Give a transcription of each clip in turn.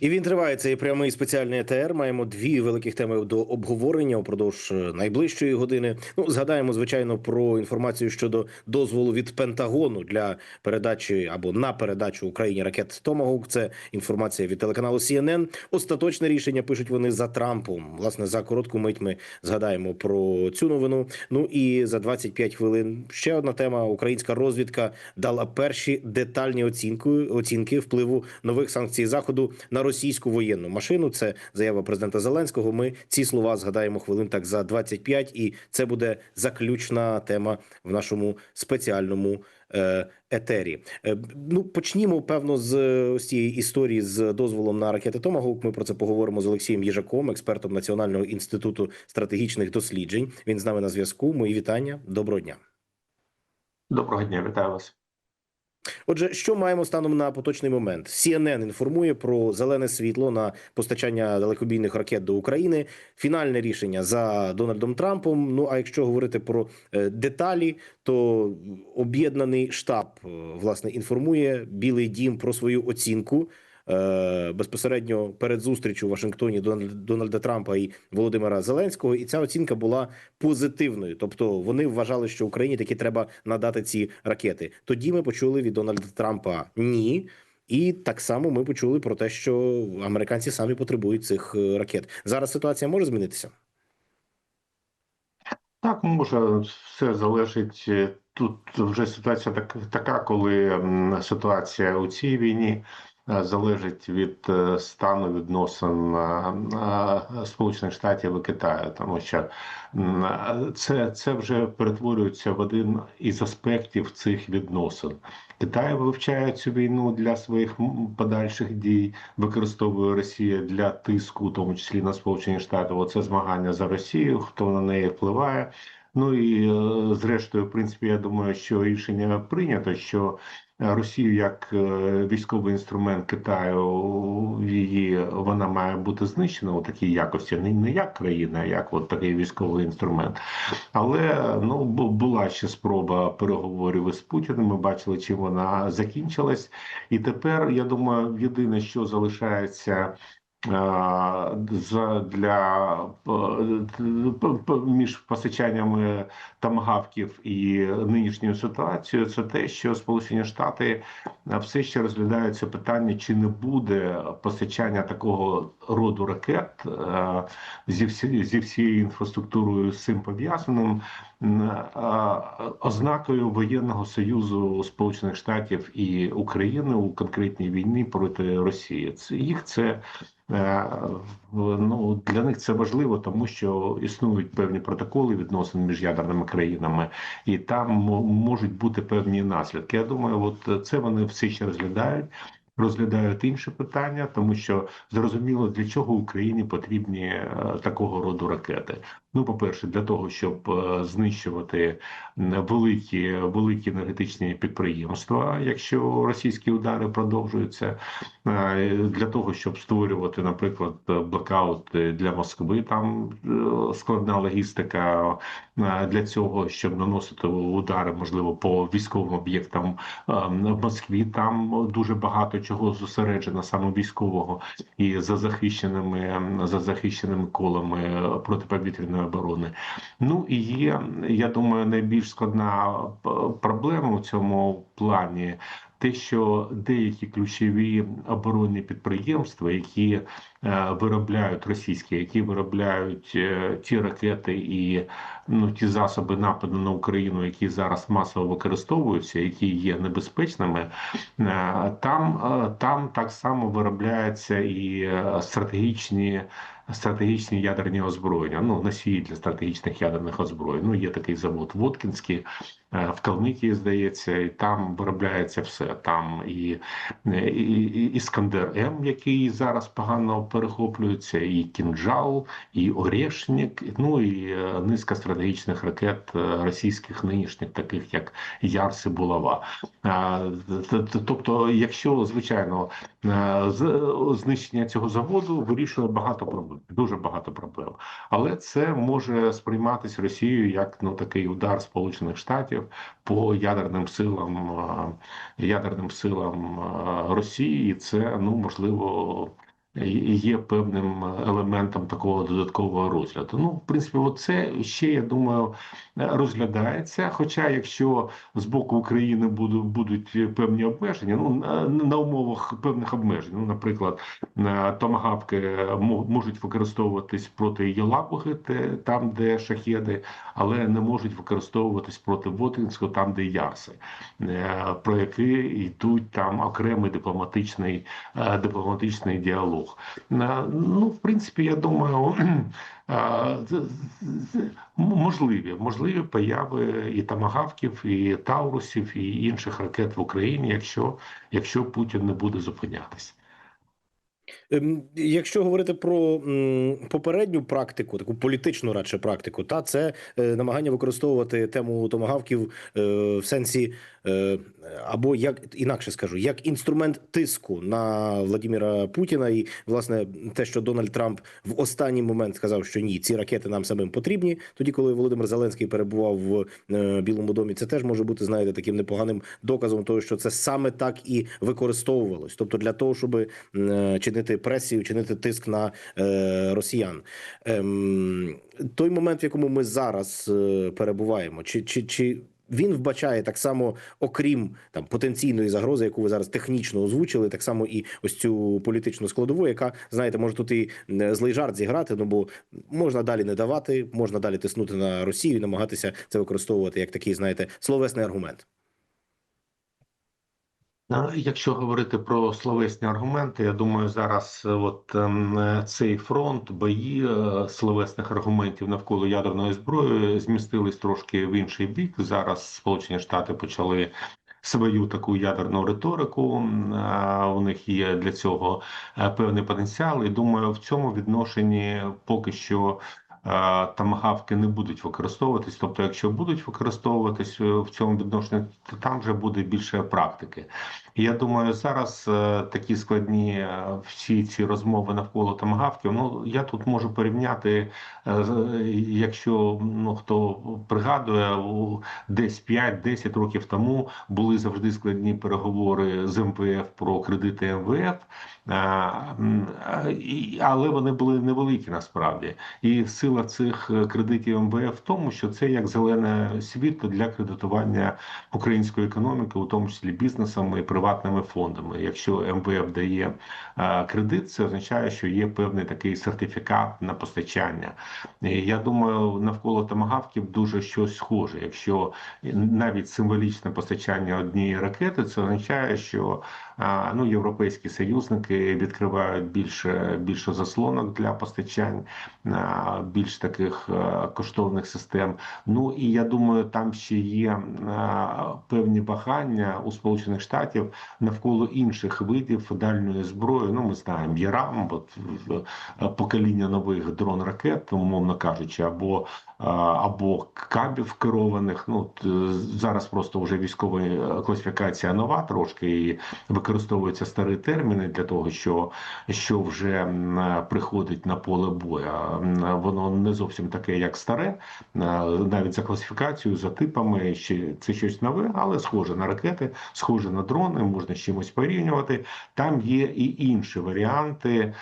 І він триває цей прямий спеціальний ЕТР. Маємо дві великих теми до обговорення упродовж е, найближчої години. Ну згадаємо звичайно про інформацію щодо дозволу від Пентагону для передачі або на передачу Україні ракет Томагук. Це інформація від телеканалу CNN. Остаточне рішення пишуть вони за Трампом. Власне за коротку мить ми згадаємо про цю новину. Ну і за 25 хвилин ще одна тема: українська розвідка дала перші детальні оцінки оцінки впливу нових санкцій заходу на російську воєнну машину. Це заява президента Зеленського. Ми ці слова згадаємо хвилин так за 25, і це буде заключна тема в нашому спеціальному. е, Етері, Е, ну почнімо певно з е, ось цієї історії з дозволом на ракети Томагук. Ми про це поговоримо з Олексієм Їжаком, експертом Національного інституту стратегічних досліджень. Він з нами на зв'язку. Мої вітання. Доброго дня. Доброго дня, вітаю вас. Отже, що маємо станом на поточний момент? CNN інформує про зелене світло на постачання далекобійних ракет до України. Фінальне рішення за Дональдом Трампом. Ну а якщо говорити про е, деталі, то об'єднаний штаб е, власне інформує Білий Дім про свою оцінку. Е, Безпосередньо перед зустрічю у Вашингтоні Дональда Трампа і Володимира Зеленського, і ця оцінка була позитивною. Тобто вони вважали, що Україні таки треба надати ці ракети. Тоді ми почули від Дональда Трампа ні. І так само ми почули про те, що американці самі потребують цих е, ракет. Зараз ситуація може змінитися. Так, може, все залежить. е, Тут вже ситуація так, така, коли ситуація у цій війні залежить від е, стану відносин е, е, Сполучених Штатів і Китаю, тому що е, це, це вже перетворюється в один із аспектів цих відносин. Китай вивчає цю війну для своїх подальших дій, використовує Росія для тиску, в тому числі на Сполучені Штати. Оце змагання за Росію, хто на неї впливає. Ну і е, зрештою, в принципі, я думаю, що рішення прийнято, що е, Росію як е, військовий інструмент Китаю її вона має бути знищена у такій якості, не, не як країна, а як от такий військовий інструмент. Але ну була ще спроба переговорів із Путіним. Ми бачили, чим вона закінчилась, і тепер я думаю, єдине, що залишається. Е, для е, між постачаннями тамагавків і нинішньою ситуацією, це те, що Сполучені Штати е, все ще розглядають це питання, чи не буде постачання такого роду ракет зі всі, зі всією інфраструктурою з цим пов'язаним ознакою воєнного союзу Сполучених Штатів і України у конкретній війні проти Росії. Їх це. е, Ну для них це важливо, тому що існують певні протоколи відносин між ядерними країнами, і там можуть бути певні наслідки. Я думаю, от це вони все ще розглядають. Розглядають інше питання, тому що зрозуміло для чого Україні потрібні е, такого роду ракети. Ну, по-перше, для того, щоб е, знищувати великі великі енергетичні підприємства, якщо російські удари продовжуються, е, для того, щоб створювати, наприклад, блокаут для Москви, там е, складна логістика для цього, щоб наносити удари, можливо, по військовим об'єктам в Москві. Там дуже багато чого зосереджено саме військового і за захищеними за захищеними колами протиповітряної оборони. Ну і є, я думаю, найбільш складна проблема у цьому плані. Те, що деякі ключові оборонні підприємства, які е, виробляють російські, які виробляють е, ті ракети і ну ті засоби нападу на Україну, які зараз масово використовуються, які є небезпечними, е, там, е, там так само виробляються і е, стратегічні. Стратегічні ядерні озброєння, ну носії для стратегічних ядерних озброєнь. Ну є такий завод Воткінський в Калмикії, здається, і там виробляється все. Там і, і, і Іскандер М, який зараз погано перехоплюється, і кінжал, і Орешник, ну і низка стратегічних ракет е, російських нинішніх, таких як Ярс і Булава. Тобто, якщо звичайно Е, Знищення цього заводу вирішує багато проблем, дуже багато проблем. Але це може сприйматися Росією як ну такий удар Сполучених Штатів по ядерним силам е, ядерним силам Росії. І це ну можливо. Є певним елементом такого додаткового розгляду. Ну, в принципі, це ще я думаю розглядається. Хоча, якщо з боку України будуть будуть певні обмеження, ну на, умовах певних обмежень, ну, наприклад, е, томагавки мо- можуть використовуватись проти Єлабуги, там, де шахеди, але не можуть використовуватись проти Ботинського, там, де Ярси, е, про які йдуть там окремий дипломатичний е, дипломатичний діалог. Е, Ну, в принципі, я думаю. Можливі, можливі появи і тамагавків, і таурусів, і інших ракет в Україні, якщо, якщо Путін не буде зупинятися. Ем, Якщо говорити про попередню практику, таку політичну радше практику, та це е, намагання використовувати тему томагавків е, в сенсі, е, або як інакше скажу, як інструмент тиску на Владіміра Путіна, і власне те, що Дональд Трамп в останній момент сказав, що ні, ці ракети нам самим потрібні. Тоді, коли Володимир Зеленський перебував в Білому домі, це теж може бути, знаєте, таким непоганим доказом того, що це саме так і використовувалось, тобто для того, щоб чинити пресію, чинити тиск на е, росіян. Ем, той момент, в якому ми зараз е, перебуваємо, чи, чи, чи він вбачає так само, окрім там потенційної загрози, яку ви зараз технічно озвучили, так само і ось цю політичну складову, яка знаєте, може тут і е, злий жарт зіграти. Ну бо можна далі не давати, можна далі тиснути на Росію, намагатися це використовувати як такий, знаєте, словесний аргумент. Якщо говорити про словесні аргументи, я думаю, зараз е, от ем, е, цей фронт бої е, словесних аргументів навколо ядерної зброї змістились трошки в інший бік. Зараз Сполучені Штати почали свою таку ядерну риторику. У них є для цього певний потенціал. І думаю, в цьому відношенні поки що. Е, Тамагавки не будуть використовуватись, тобто, якщо будуть використовуватись е, в цьому відношенні, то там вже буде більше практики. Я думаю, зараз е, такі складні всі ці розмови навколо тамагавків. Ну я тут можу порівняти, якщо ну хто пригадує, десь 5-10 років тому були завжди складні переговори з МВФ про кредити МВФ, але вони були невеликі насправді. І сила цих е, кредитів МВФ в тому, що це як зелене світло для кредитування української економіки, у тому числі бізнесом і приватними фондами. Якщо МВФ дає е, кредит, це означає, що є певний такий сертифікат на постачання. Я думаю, навколо тамагавків дуже щось схоже. Якщо навіть символічне постачання однієї ракети, це означає, що е, ну, європейські союзники відкривають більше, більше заслонок для постачань е, більш таких е, коштовних систем. Ну і я думаю, там ще є е, певні вагання у Сполучених Штатів навколо інших видів дальньої зброї. Ну, ми знаємо ЄРАМ, от е, покоління нових дрон ракет, умовно кажучи, або або кабів керованих. Ну зараз просто вже військова класифікація нова трошки і використовуються старі терміни для того, що, що вже приходить на поле бою. М, Воно не зовсім таке, як старе, е, навіть за класифікацією, за типами, ще це щось нове, але схоже на ракети, схоже на дрони, можна з чимось порівнювати. Там є і інші варіанти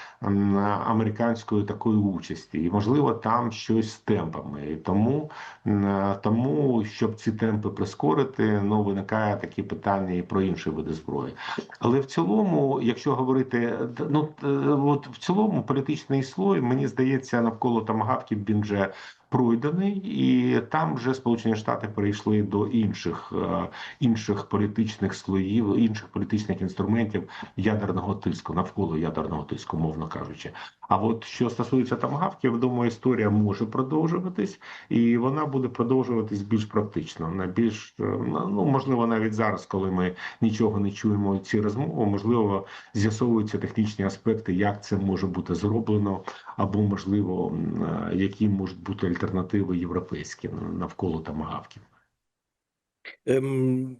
американської такої участі, і можливо там щось з темпами. І тому, м, тому, щоб ці темпи прискорити, ну виникає такі питання і про інші види зброї. Але в цілому, якщо говорити, ну е, от в цілому політичний слой, мені здається, навколо тамагавків він вже пройдений, і там вже Сполучені Штати перейшли до інших е, інших політичних слоїв, інших політичних інструментів ядерного тиску, навколо ядерного тиску, мовно кажучи. А от що стосується тамагавків, думаю, історія може продовжуватись, і вона буде продовжуватись більш практично, на більш е, ну можливо, навіть зараз, коли ми нічого не чуємо ці розмови, можливо, з'ясовуються технічні аспекти, як це може бути зроблено, або можливо, е, які можуть бути альтернативи європейські навколо тамагавків. Ем,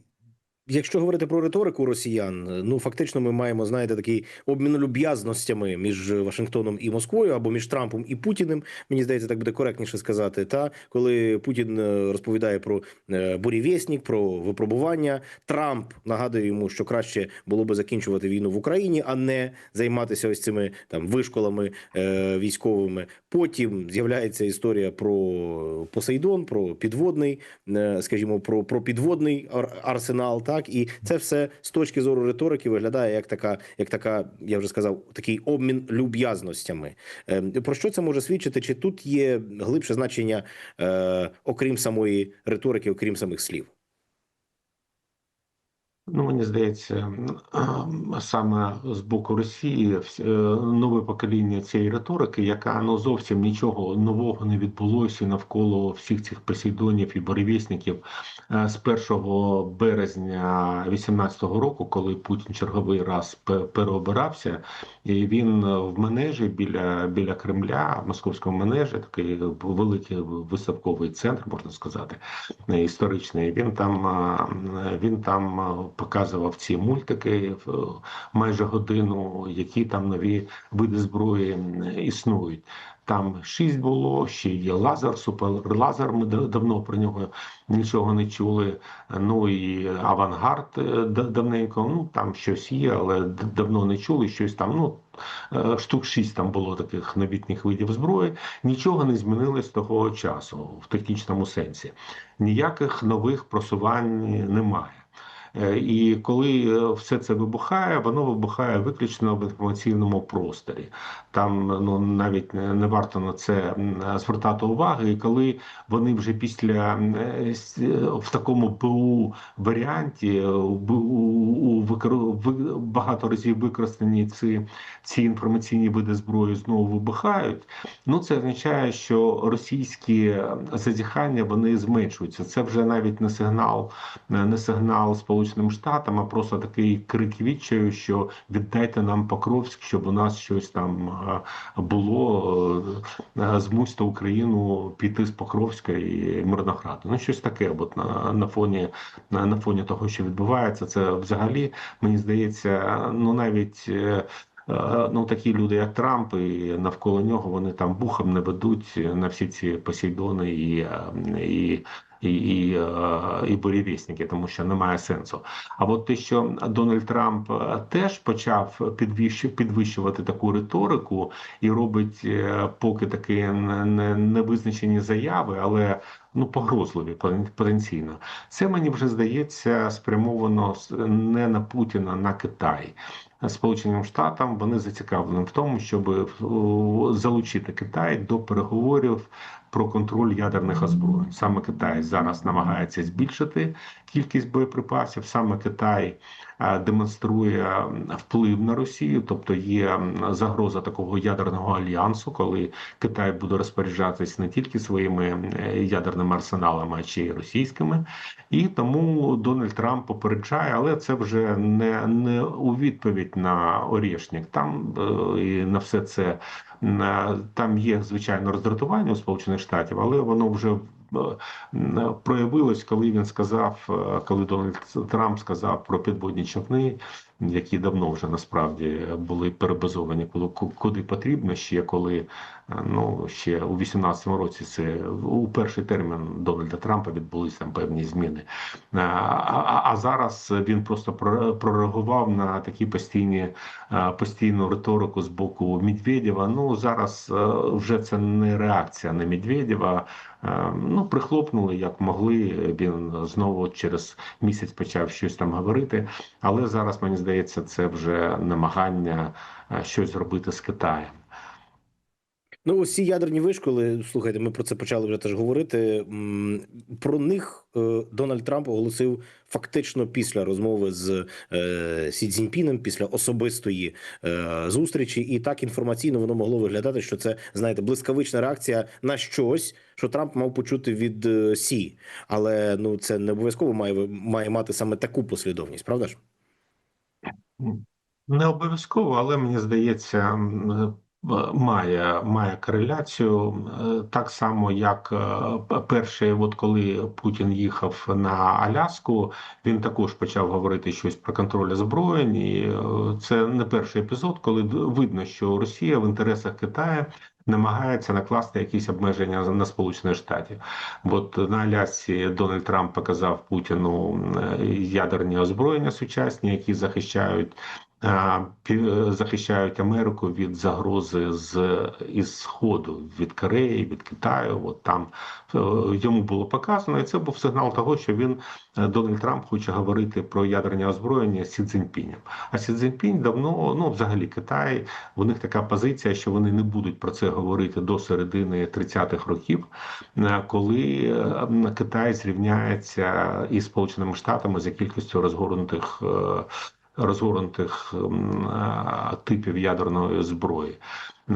Якщо говорити про риторику росіян, ну фактично ми маємо знаєте такий обмін люб'язностями між Вашингтоном і Москвою або між Трампом і Путіним. Мені здається, так буде коректніше сказати. Та коли Путін е, розповідає про е, бурєвєснік, про випробування, Трамп нагадує йому, що краще було би закінчувати війну в Україні, а не займатися ось цими там вишколами е, військовими. Потім з'являється історія про Посейдон, про підводний, е, скажімо, про, про підводний ар- арсенал. Так і це все з точки зору риторики виглядає як така, як така, я вже сказав, такий обмін люб'язностями. Е, Про що це може свідчити? Чи тут є глибше значення, е, окрім самої риторики, окрім самих слів? Ну, мені здається, ем, саме з боку Росії е, нове покоління цієї риторики, яка ну зовсім нічого нового не відбулося навколо всіх цих посейдонів і буревісників Е, з 1 березня 2018 року, коли Путін черговий раз переобирався, і він в манежі біля, біля Кремля, в московському манежі, такий великий виставковий центр, можна сказати, е, історичний. Він там він там показував ці мультики в майже годину, які там нові види зброї існують. Там шість було, ще є лазер, суперлазер. Ми давно про нього нічого не чули. Ну і авангард е, давненько. Ну там щось є, але давно не чули. Щось там. Ну е, штук шість там було таких новітніх видів зброї. Нічого не змінилось того часу в технічному сенсі. Ніяких нових просувань немає. Е, І коли е, все це вибухає, воно вибухає виключно в інформаційному просторі. Там ну навіть не варто на це звертати уваги. І коли вони вже після е, в такому БУ варіанті у багато разів використані ці, ці інформаційні види зброї знову вибухають. Ну це означає, що російські зазіхання вони зменшуються. Це вже навіть не сигнал, не сигнал Сполученим Штатам, а просто такий крик відчаю, що віддайте нам Покровськ, щоб у нас щось там було. е, е, Змусьте Україну піти з Покровська і Мирнограду. Ну щось таке. От на, на фоні на, на фоні того, що відбувається, це взагалі мені здається, ну навіть. е, Ну, такі люди, як Трамп, і навколо нього вони там бухом не ведуть на всі ці посейдони і, і, і, і, е, і бурєвісники, тому що немає сенсу. А от те, що Дональд Трамп е, теж почав підвищ- підвищувати таку риторику і робить е, поки такі не- не- невизначені заяви, але ну погрозливі потенційно. Це мені вже здається спрямовано не на Путіна, на Китай. Сполученим Штатам вони зацікавлені в тому, щоб залучити Китай до переговорів про контроль ядерних озброєнь. Саме Китай зараз намагається збільшити кількість боєприпасів. Саме Китай е, демонструє вплив на Росію, тобто є загроза такого ядерного альянсу, коли Китай буде розпоряджатись не тільки своїми е, ядерними арсеналами, а ще й російськими. І тому Дональд Трамп попереджає, але це вже не, не у відповідь на Орєшнік. Там е, і на все це на- там є звичайно роздратування у Сполучених Штатів, але воно вже е, проявилось, коли він сказав, е, коли Дональд Трамп сказав про підводні човни, які давно вже насправді були перебазовані коли куди потрібно, ще коли е, ну ще у 18-му році це у перший термін Дональда Трампа відбулися там певні зміни. А, а, а зараз він просто про- прореагував на такі постійні е, постійну риторику з боку Медведєва. Ну зараз е, вже це не реакція на Медведєва. Е, Ну, прихлопнули як могли. Він знову через місяць почав щось там говорити. Але зараз мені здається, це вже намагання е, щось зробити з Китаєм. Ну, ці ядерні вишколи, слухайте, ми про це почали вже теж говорити. Про них е, Дональд Трамп оголосив фактично після розмови з е, Сі Цзіньпіном, після особистої зустрічі, і так інформаційно воно могло виглядати, що це знаєте блискавична реакція на щось, що Трамп мав почути від Сі. Але ну це не обов'язково має має мати саме таку послідовність, правда ж? Не обов'язково, але мені здається, Має має кореляцію Е, так само, як перший, перше, от коли Путін їхав на Аляску, він також почав говорити щось про контроль озброєнь. І е, це не перший епізод, коли видно, що Росія в інтересах Китаю намагається накласти якісь обмеження на Сполучені Штати. От на Алясці Дональд Трамп показав Путіну е, ядерні озброєння сучасні, які захищають. Захищають Америку від загрози з із сходу від Кореї, від Китаю. От там е, йому було показано, і це був сигнал того, що він е, Дональд Трамп хоче говорити про ядерні озброєння з Сі Цзіньпінем. А Сі Цзіньпінь давно, ну взагалі Китай, у них така позиція, що вони не будуть про це говорити до середини 30-х років, е, коли Китай зрівняється із Сполученими Штатами за кількістю розгорнутих. Е, Розгорнутих типів ядерної зброї.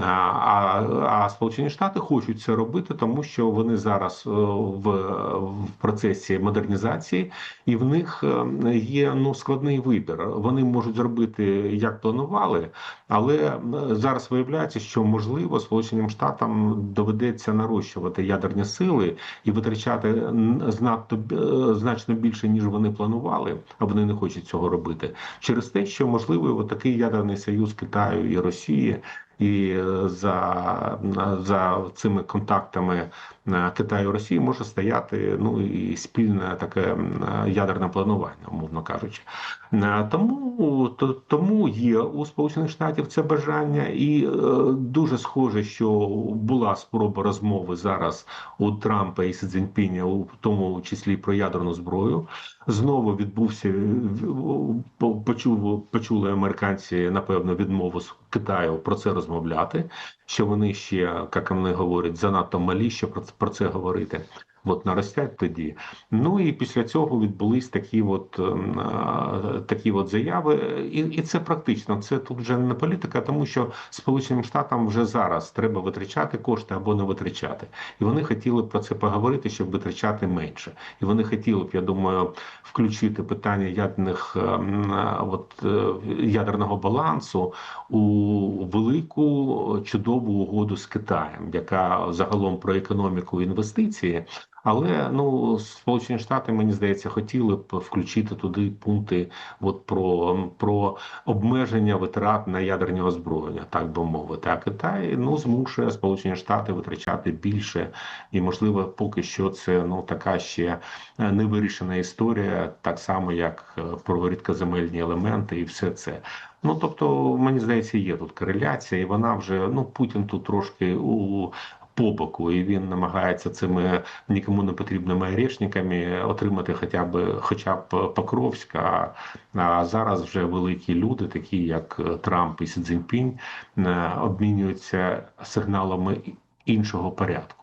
А, а Сполучені Штати хочуть це робити, тому що вони зараз е, в, в процесі модернізації, і в них е, є ну складний вибір. Вони можуть зробити як планували, але е, зараз виявляється, що можливо Сполученим Штатам доведеться нарощувати ядерні сили і витрачати знато значно більше ніж вони планували, а вони не хочуть цього робити через те, що можливо такий ядерний союз Китаю і Росії. І е, за, за цими контактами е, Китаю і Росії може стояти ну і спільне таке ядерне планування, умовно кажучи. Е, Тому то, тому є у Сполучених Штатів це бажання, і е, дуже схоже, що була спроба розмови зараз у Трампа і Сі Цзіньпіня, у тому числі про ядерну зброю. Знову відбувся в- почув, почули американці напевно відмову з Китаю про це розмовляти. Що вони ще, як вони говорять, занадто малі, щоб про це говорити. От наростять тоді. Ну і після цього відбулись такі от ем, такі от заяви, і, і це практично. Це тут вже не політика, тому що Сполученим Штатам вже зараз треба витрачати кошти або не витрачати. І вони хотіли про це поговорити, щоб витрачати менше. І вони хотіли б, я думаю, включити питання ядерних ем, от е, ядерного балансу у велику чудову угоду з Китаєм, яка загалом про економіку інвестиції. Але ну Сполучені Штати, мені здається, хотіли б включити туди пункти от про, про обмеження витрат на ядерні озброєння, так би мовити. А Китай ну змушує Сполучені Штати витрачати більше, і можливо, поки що це ну така ще е, невирішена історія, так само як е, про рідкоземельні елементи, і все це. Ну тобто, мені здається, є тут кореляція, і вона вже ну Путін тут трошки у по боку, і він намагається цими нікому не потрібними орешниками отримати хоча б хоча б Покровська. А, а зараз вже великі люди, такі як Трамп і Сі Цзіньпінь, е, обмінюються сигналами іншого порядку.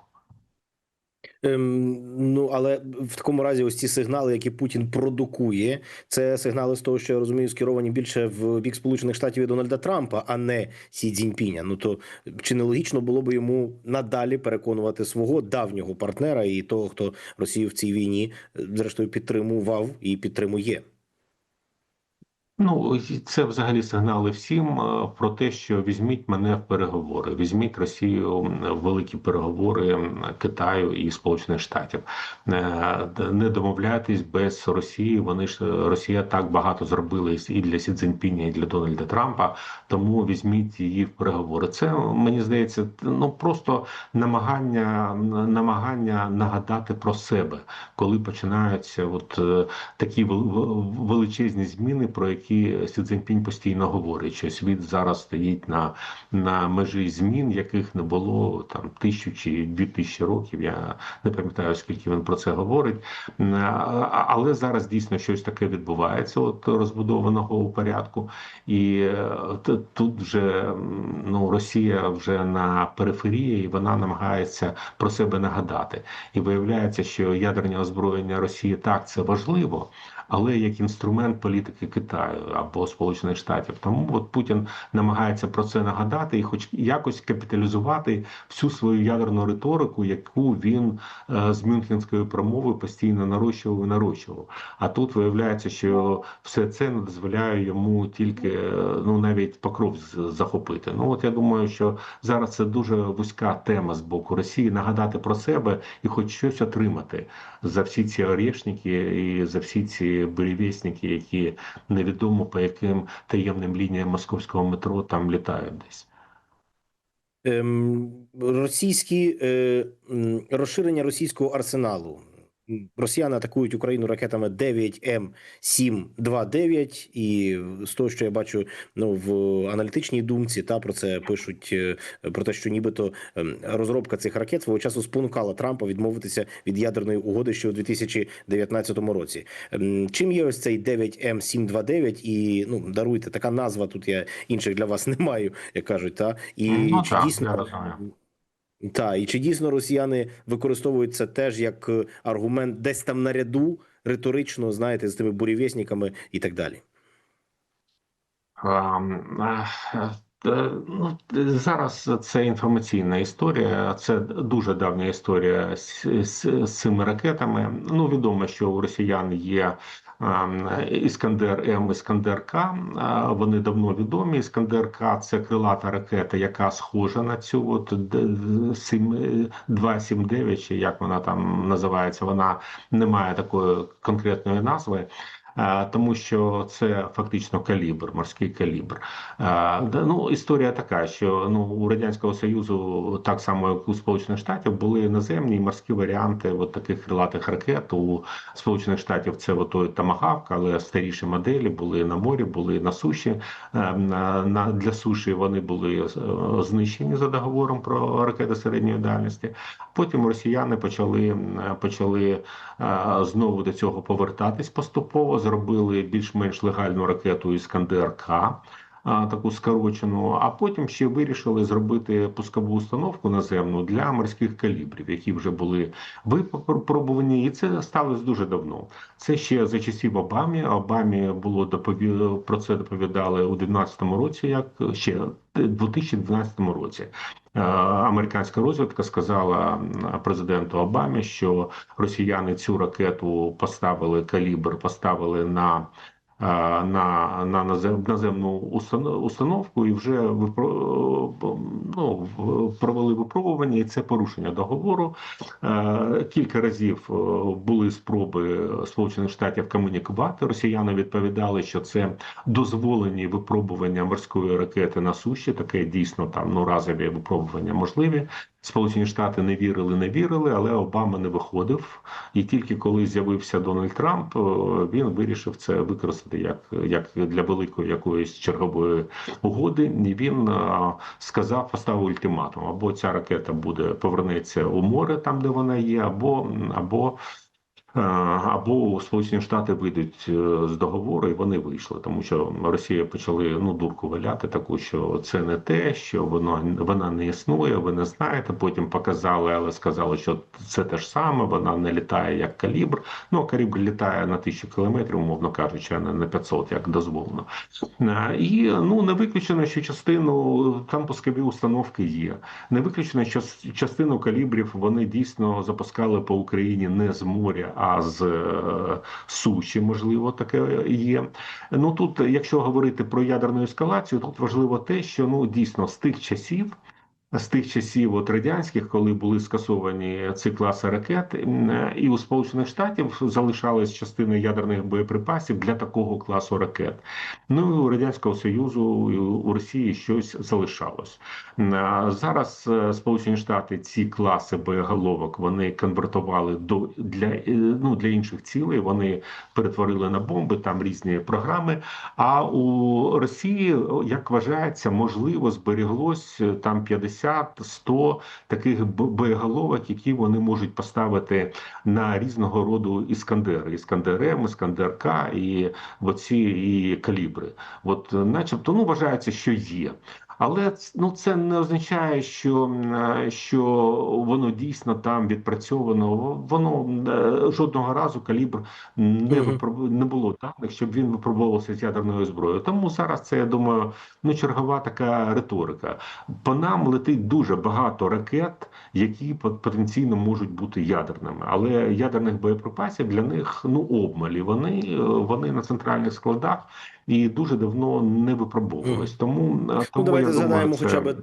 Ем, ну але в такому разі, ось ці сигнали, які Путін продукує, це сигнали з того, що я розумію, скеровані більше в бік Сполучених Штатів і Дональда Трампа, а не Сі Цзіньпіня. Ну то чи не логічно було б йому надалі переконувати свого давнього партнера і того, хто Росію в цій війні е, зрештою підтримував і підтримує? Ну, це взагалі сигнали всім е, про те, що візьміть мене в переговори, візьміть Росію в великі переговори Китаю і Сполучених Штатів. Е, Не домовляйтесь без Росії. Вони ж Росія так багато зробила і для Сі Цзіньпіня, і для Дональда Трампа. Тому візьміть її в переговори. Це мені здається, ну просто намагання намагання нагадати про себе, коли починаються от е, такі вел- вел- величезні зміни, про які Сі Цзіньпінь постійно говорить, що світ зараз стоїть на, на межі змін, яких не було там тисячу чи дві тисячі років. Я не пам'ятаю, скільки він про це говорить. А- Але зараз дійсно щось таке відбувається, от розбудованого у порядку, і е, тут вже ну Росія вже на периферії, і вона намагається про себе нагадати. І виявляється, що ядерне озброєння Росії так це важливо. Але як інструмент політики Китаю або Сполучених Штатів. Тому от Путін намагається про це нагадати і, хоч якось капіталізувати всю свою ядерну риторику, яку він е, з Мюнхенської промови постійно нарощував і нарощував. А тут виявляється, що все це не дозволяє йому тільки е, ну навіть покров захопити. Ну от я думаю, що зараз це дуже вузька тема з боку Росії нагадати про себе і хоч щось отримати за всі ці орешники і за всі ці буревісники, які невідомо по яким таємним лініям московського метро там літають десь. Ем, російські е, розширення російського арсеналу. М, Росіяни атакують Україну ракетами 9М729, і з того, що я бачу ну, в аналітичній думці, та про це пишуть е, про те, що нібито ем, розробка цих ракет свого часу спонукала Трампа відмовитися від ядерної угоди ще у 2019 році. Ем, Чим є ось цей 9М729? І ну даруйте, така назва тут я інших для вас не маю, як кажуть, та і Ну, чи так, я дійсно розумію. Та і чи дійсно росіяни використовують це теж як е, аргумент десь там наряду риторично, знаєте, з тими бурєвєсніками і так далі. Е, е, Ну, зараз це інформаційна історія, це дуже давня історія з, з, з цими ракетами. Ну, відомо, що у росіян є Іскандер М, Іскандер К. Вони давно відомі. Іскандер К – це крилата ракета, яка схожа на цю от д- д- сім- 279, чи як вона там називається. Вона не має такої конкретної назви. Тому що це фактично калібр, морський калібр. Ну, історія така, що ну у радянського союзу, так само як у Сполучених Штатів, були наземні і морські варіанти от таких крилатих ракет. У Сполучених Штатів це от той Тамагавк, але старіші моделі були на морі, були на суші. Е, На, для суші вони були е, знищені за договором про ракети середньої дальності. Потім росіяни почали почали е, знову до цього повертатись поступово. Зробили більш-менш легальну ракету Іскандер К. Таку скорочену, а потім ще вирішили зробити пускову установку наземну для морських калібрів, які вже були випробувані, і це сталося дуже давно. Це ще за часів Обамі. Обамі було допові... про це доповідали у 2012 році, як ще в 2012 році. Американська розвідка сказала президенту Обамі, що росіяни цю ракету поставили калібр, поставили на на, на назем- наземну установ- установку і вже випро- ну, провели випробування, і це порушення договору. Е, Кілька разів е, були спроби Сполучених Штатів комунікувати. Росіяни відповідали, що це дозволені випробування морської ракети на суші. Таке дійсно там ну разові випробування можливі. Сполучені Штати не вірили, не вірили, але Обама не виходив. І тільки коли з'явився Дональд Трамп, е, він вирішив це використати як, як для великої якоїсь чергової угоди. І він е, сказав, поставив ультиматум: або ця ракета буде повернеться у море, там де вона є, або або. Е, Або Сполучені Штати вийдуть е, з договору, і вони вийшли, тому що Росія почали ну дурку валяти, таку що це не те, що воно вона не існує. Ви не знаєте. Потім показали, але сказали, що це те ж саме. Вона не літає як калібр. Ну калібр літає на тисячу кілометрів, умовно кажучи, а не на 500, як дозволено. Е, І ну не виключено, що частину там пускові установки є. Не виключено, що частину калібрів вони дійсно запускали по Україні не з моря, а з е, суші. Можливо, таке є. Ну тут, якщо говорити про ядерну ескалацію, тут важливо те, що ну дійсно з тих часів. З тих часів от радянських, коли були скасовані ці класи ракет, і у Сполучених Штатів залишалась частина ядерних боєприпасів для такого класу ракет. Ну і у радянського союзу і у Росії щось залишалось. Зараз е, Сполучені Штати ці класи боєголовок вони конвертували до для, е, ну, для інших цілей. Вони перетворили на бомби, там різні програми. А у Росії, як вважається, можливо зберіглось е, там 50-100 таких боєголовок, які вони можуть поставити на різного роду іскандери, іскандер М, іскандер К і оці і калібри. От, начебто, ну вважається, що є. Але ну це не означає, що, е, що воно дійсно там відпрацьовано. Воно е, жодного разу калібр не Мгм. випробу- не було даних, щоб він випробовувався з ядерною зброєю. Тому зараз це я думаю, ну чергова така риторика. По нам летить дуже багато ракет, які пот- потенційно можуть бути ядерними, але ядерних боєприпасів для них ну обмалі. Вони е, вони на центральних складах і дуже давно не випробовувались. Тому, е, тому Ну, я згадаємо це... хоча б.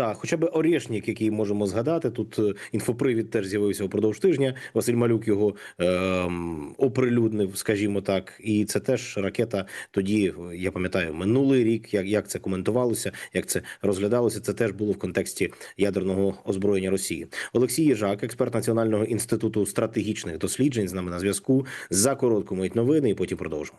Так, хоча б Орєшнік, який можемо згадати. Тут е, інфопривід теж з'явився упродовж тижня. Василь Малюк його ем, оприлюднив, скажімо так. І це теж ракета. Тоді е, я пам'ятаю минулий рік, як, як це коментувалося, як це розглядалося. Це теж було в контексті ядерного озброєння Росії. Олексій Єжак, експерт Національного інституту стратегічних досліджень, з нами на зв'язку. За коротко мить новини, і потім продовжимо.